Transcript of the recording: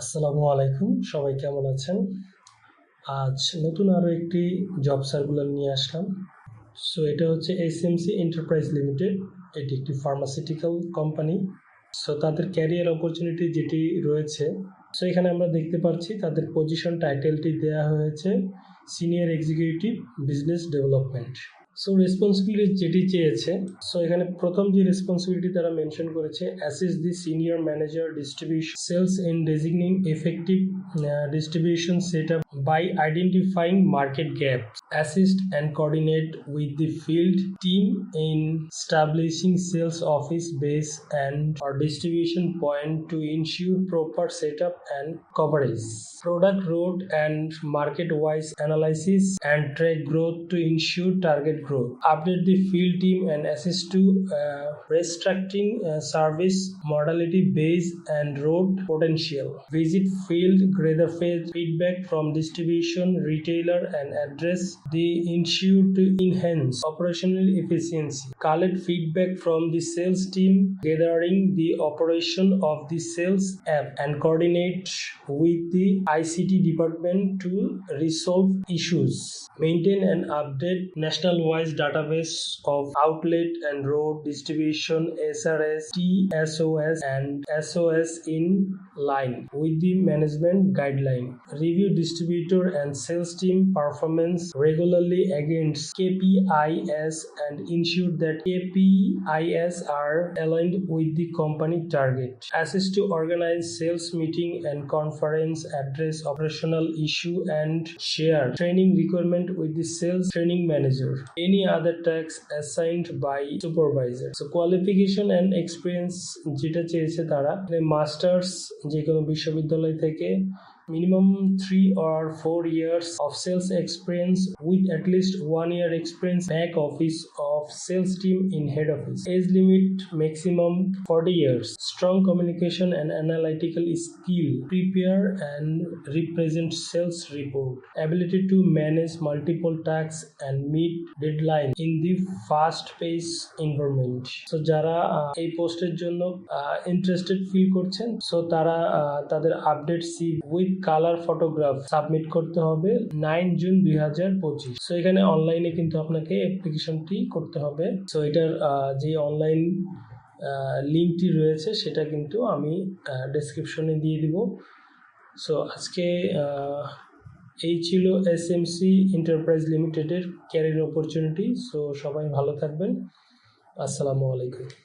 আসসালামু আলাইকুম, সবাই কেমন আছেন? আজ নতুন আরও একটি জব সার্কুলার নিয়ে আসলাম। সো এটা হচ্ছে এসএমসি এন্টারপ্রাইজ লিমিটেড এটি একটি ফার্মাসিউটিক্যাল কোম্পানি সো তাদের ক্যারিয়ার অপরচুনিটি যেটি রয়েছে সো এখানে আমরা দেখতে পাচ্ছি তাদের পজিশন টাইটেলটি দেওয়া হয়েছে senior executive business development so responsibility যেটি চেয়েছে সো এখানে প্রথম যে রেসপন্সিবিলিটি তারা মেনশন করেছে assist the senior manager distribution sales in designing effective distribution set up by identifying market gaps, assist and coordinate with the field team in establishing sales office base and or distribution point to ensure proper setup and coverage. Product road and market wise analysis and track growth to ensure target growth. Update the field team and assist to uh, restructuring uh, service modality base and road potential. Visit field gather feedback from distribution retailer and address. They ensure to enhance operational efficiency. Collect feedback from the sales team gathering the operation of the sales app and coordinate with the ict department to resolve issues. Maintain and update national wise database of outlet and road distribution srs tsos and sos in line with the management guideline. Review distributor and sales team performance regularly against kpis and ensure that kpis are aligned with the company target assist to organize sales meeting and conference address operational issue and share training requirement with the sales training manager any other tasks assigned by supervisor so qualification and experience যেটা চেয়েছে তারা masters যে কোনো বিশ্ববিদ্যালয় থেকে minimum three or four years of sales experience with at least one year experience back office of sales team in head office age limit maximum 40 years strong communication and analytical skill prepare and represent sales report ability to manage multiple tasks and meet deadline in the fast pace environment so যারা এই পোস্টের জন্য interested feel করছেন so তারা তাদের update C with colour photograph submit করতে হবে nine June দুই হাজার পঁচিশ। সো এখানে অনলাইনে কিন্তু আপনাকে অ্যাপ্লিকেশনটি করতে হবে। সো এটার যে অনলাইন লিঙ্কটি রয়েছে, সেটা কিন্তু আমি ডেসক্রিপশনে দিয়ে দিব। সো আজকে এই ছিল এস এম সি এন্টারপ্রাইজ লিমিটেডের ক্যারিয়ার অপরচুনিটি সো সবাই ভালো থাকবেন। আসসালামু আলাইকুম।